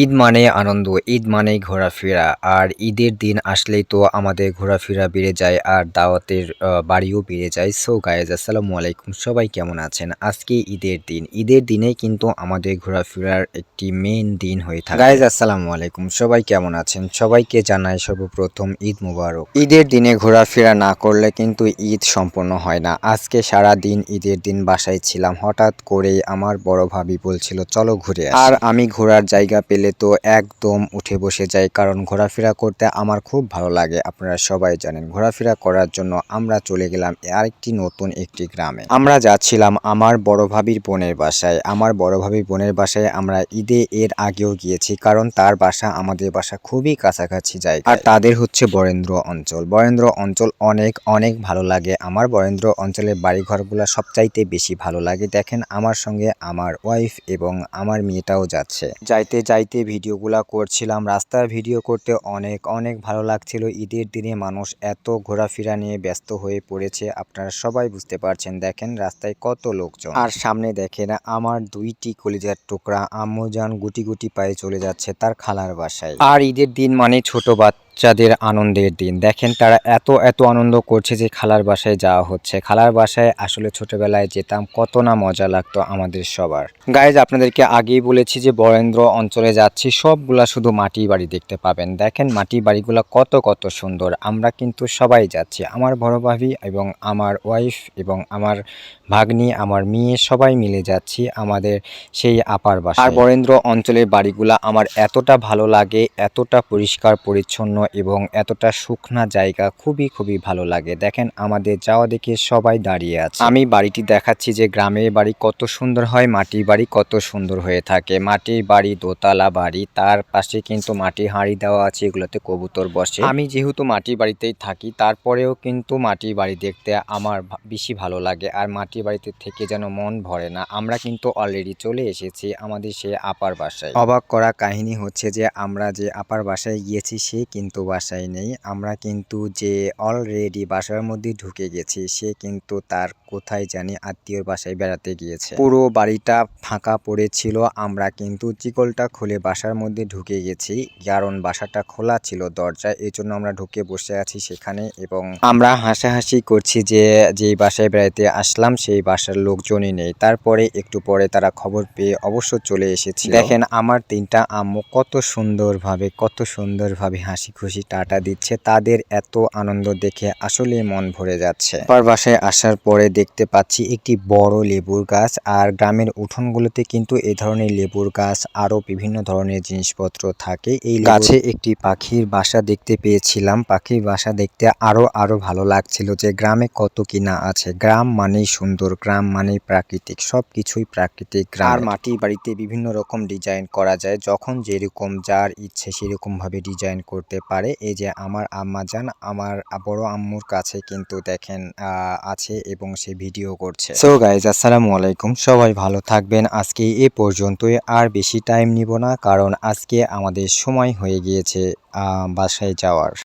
ঈদ মানে আনন্দ, ঈদ মানেই ঘোরাফেরা। আর ঈদের দিন আসলেই তো আমাদের ঘোরাফেরা বেড়ে যায় আর দাওয়াতের বাড়িও বেড়ে যায়। সো গায়েজ আসসালামু আলাইকুম। সবাই কেমন আছেন? আজকে ঈদের দিন। ঈদের দিনে কিন্তু আমাদের ঘোরাফেরার একটি মেন দিন হয়ে থাকে। গায়েজ আসসালামু আলাইকুম। সবাই কেমন আছেন? সবাইকে জানাই সর্বপ্রথম ঈদ মুবারক। ঈদের দিনে ঘোরাফেরা না করলে কিন্তু ঈদ সম্পূর্ণ হয় না। আজকে সারা দিন ঈদের দিন বাসায় ছিলাম। হঠাৎ করে আমার বড় ভাবি বলছিল, চলো ঘুরে আর আমি ঘোরার জায়গা পেলে তো একদম উঠে বসে যাই, কারণ ঘোরাফেরা করতে আমার খুব ভালো লাগে, আপনারা সবাই জানেন। ঘোরাফেরা করার জন্য আমরা চলে গেলাম আরেকটি নতুন একটি গ্রামে। আমরা যাচ্ছিলাম আমার বড় ভাবির বোনের বাসায়। আমার বড় ভাবির বোনের বাসায় আমরা ঈদে এর আগেও গিয়েছি, কারণ তার বাসা আমাদের বাসা খুবই কাছাকাছি যায় আর তাদের হচ্ছে বরেন্দ্র অঞ্চল। বরেন্দ্র অঞ্চল অনেক অনেক ভালো লাগে। আমার বরেন্দ্র অঞ্চলের বাড়ি বাড়িঘরগুলো সবচাইতে বেশি ভালো লাগে। দেখেন, আমার সঙ্গে আমার ওয়াইফ এবং আমার মেয়েটাও যাচ্ছে। যাইতে যাইতে ভিডিওগুলা করছিলাম। রাস্তার ভিডিও করতে অনেক অনেক ভালো লাগছিল। ঈদের দিনে মানুষ এত ঘোরাফেরা নিয়ে ব্যস্ত হয়ে পড়েছে, আপনারা সবাই বুঝতে পারছেন। দেখেন রাস্তায় কত লোকজন। আর সামনে দেখেন আমার দুইটি কলিজার টুকরা। আম্মুজান গুটি গুটি পায়ে চলে যাচ্ছে তার খালার বাসায়। আর ঈদের দিন মানে ছোট বাচ্চাদের আনন্দের দিন। দেখেন তারা এত এত আনন্দ করছে যে খালার বাসায় যাওয়া হচ্ছে। খালার বাসায় আসলে ছোটবেলায় যেতাম, কত না মজা লাগতো আমাদের সবার। গাইজ আপনাদেরকে আগেই বলেছি যে বরেন্দ্র অঞ্চলে যাচ্ছি, সবগুলা শুধু মাটির বাড়ি দেখতে পাবেন। দেখেন মাটির বাড়িগুলো কত কত সুন্দর। আমরা কিন্তু সবাই যাচ্ছি। আমার বড় ভাবি এবং আমার ওয়াইফ এবং আমার ভাগ্নি, আমার মেয়ে, সবাই মিলে যাচ্ছি আমাদের সেই আপার বাসা আর বরেন্দ্র অঞ্চলের বাড়িগুলা আমার এতটা ভালো লাগে, এতটা পরিষ্কার, পরিচ্ছন্ন এবং এতটা শুকনা জায়গা খুবই খুবই ভালো লাগে। দেখেন আমাদের যাওয়া দেখে সবাই দাঁড়িয়ে আছে। আমি বাড়িটি দেখাচ্ছি যে গ্রামের বাড়ি কত সুন্দর হয়, মাটির বাড়ি কত সুন্দর হয়ে থাকে। মাটির বাড়ি দোতলা বাড়ি, তার পাশে কিন্তু মাটির হাঁড়ি দেওয়া আছে, এগুলোতে কবুতর বসে। আমি যেহেতু মাটির বাড়িতেই থাকি, তারপরেও কিন্তু মাটির বাড়ি দেখতে আমার বেশি ভালো লাগে। আর মাটির বাড়িতে থেকে যেন মন ভরে না, আমরা কিন্তু অলরেডি চলে এসেছি আমাদের সে আপার বাসায়। অবাক করা কাহিনী হচ্ছে যে, আমরা যে আপার বাসায় গিয়েছি, সে কিন্তু বাসায় নেই। আমরা কিন্তু যে অলরেডি বাসার মধ্যে ঢুকে গেছি, সে কিন্তু তার কোথায় জানি আত্মীয়র বাসায় বেড়াতে গিয়েছে। পুরো বাড়িটা ফাঁকা পড়েছিল, আমরা কিন্তু চিকলটা খুলে বাসার মধ্যে ঢুকে গেছি। কারণ বাসাটা খোলা ছিল দরজা এই জন্য আমরা ঢুকে বসে আছি সেখানে এবং আমরা হাসাহাসি করছি যে, যেই বাসায় বেড়াতে আসলাম সেই বাসার লোকজনই নেই। তারপরে একটু পরে তারা খবর পেয়ে অবশ্য চলে এসেছি দেখেন আমার তিনটা আম্মু কত সুন্দরভাবে কত সুন্দরভাবে হাসি খুশি টাটা দিচ্ছে। তাদের এত আনন্দ দেখে আসলে মন ভরে যাচ্ছে। আবার বাসায় আসার পরে দেখতে পাচ্ছি একটি বড় লেবুর গাছ, আর গ্রামের উঠোনগুলোতে কিন্তু এ ধরনের লেবুর গাছ আরও বিভিন্ন ধরনের জিনিসপত্র থাকে। এই গাছে একটি পাখির বাসা দেখতে পেয়েছিলাম। পাখির বাসা দেখতে আরও আরও ভালো লাগছিল যে গ্রামে কত কিনা আছে। গ্রাম মানেই সুন্দর গ্রাম মানেই প্রাকৃতিক সবকিছুই প্রাকৃতিক গ্রাম। আর মাটির বাড়িতে বিভিন্ন রকম ডিজাইন করা যায়। যখন যেরকম যার ইচ্ছে সেরকম ভাবে ডিজাইন করতে পারে। এই যে আমার আম্মা জান আমার বড় আম্মুর কাছে কিন্তু দেখেন আহ, আছে এবং সে ভিডিও করছে। সো গাইজ আসসালামু আলাইকুম। সবাই ভালো থাকবেন। আজকে এ পর্যন্তই। আর বেশি টাইম নিব না কারণ আজকে আমাদের সময় হয়ে গিয়েছে বাসায় যাওয়ার।